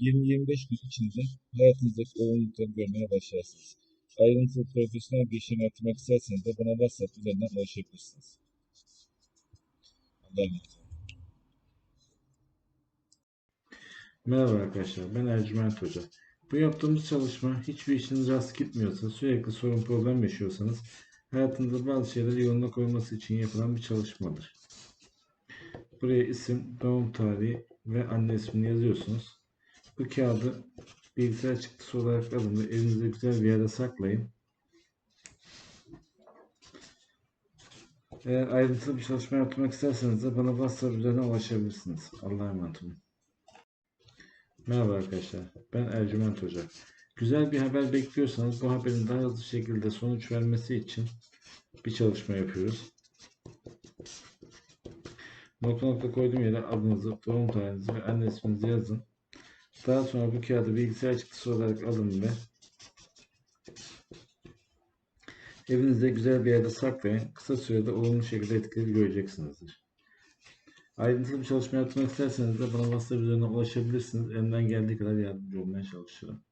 20-25 gün içinde hayatınızdaki olumlulukları görmeye başlarsınız. Ayrıntılı profesyonel bir işlem yaptırmak isterseniz de bana WhatsApp üzerinden ulaşabilirsiniz. Merhaba arkadaşlar, ben Ercüment Hoca. Bu yaptığımız çalışma hiçbir işiniz rast gitmiyorsa, sürekli sorun problem yaşıyorsanız, hayatınızda bazı şeyleri yoluna koyması için yapılan bir çalışmadır. Buraya isim, doğum tarihi ve anne ismini yazıyorsunuz. Bu kağıdı bilgisayar çıktısı olarak alın ve evinizde güzel bir yere saklayın. Eğer ayrıntılı bir çalışma yapmak isterseniz de bana WhatsApp üzerinden ulaşabilirsiniz. Allah'a emanet olun. Merhaba arkadaşlar, ben Ercüment Hoca. Güzel bir haber bekliyorsanız bu haberin daha hızlı şekilde sonuç vermesi için bir çalışma yapıyoruz. Nokta nokta koyduğum yere adınızı, doğum tarihinizi ve anne isminizi yazın. Daha sonra bu kağıdı bilgisayar çıktısı olarak alın ve evinizde güzel bir yerde saklayın. Kısa sürede olumlu şekilde etkileri göreceksinizdir. Ayrıntılı bir çalışma yapmak isterseniz de bana WhatsApp üzerinden ulaşabilirsiniz. Elimden geldiği kadar yardımcı olmaya çalışırım.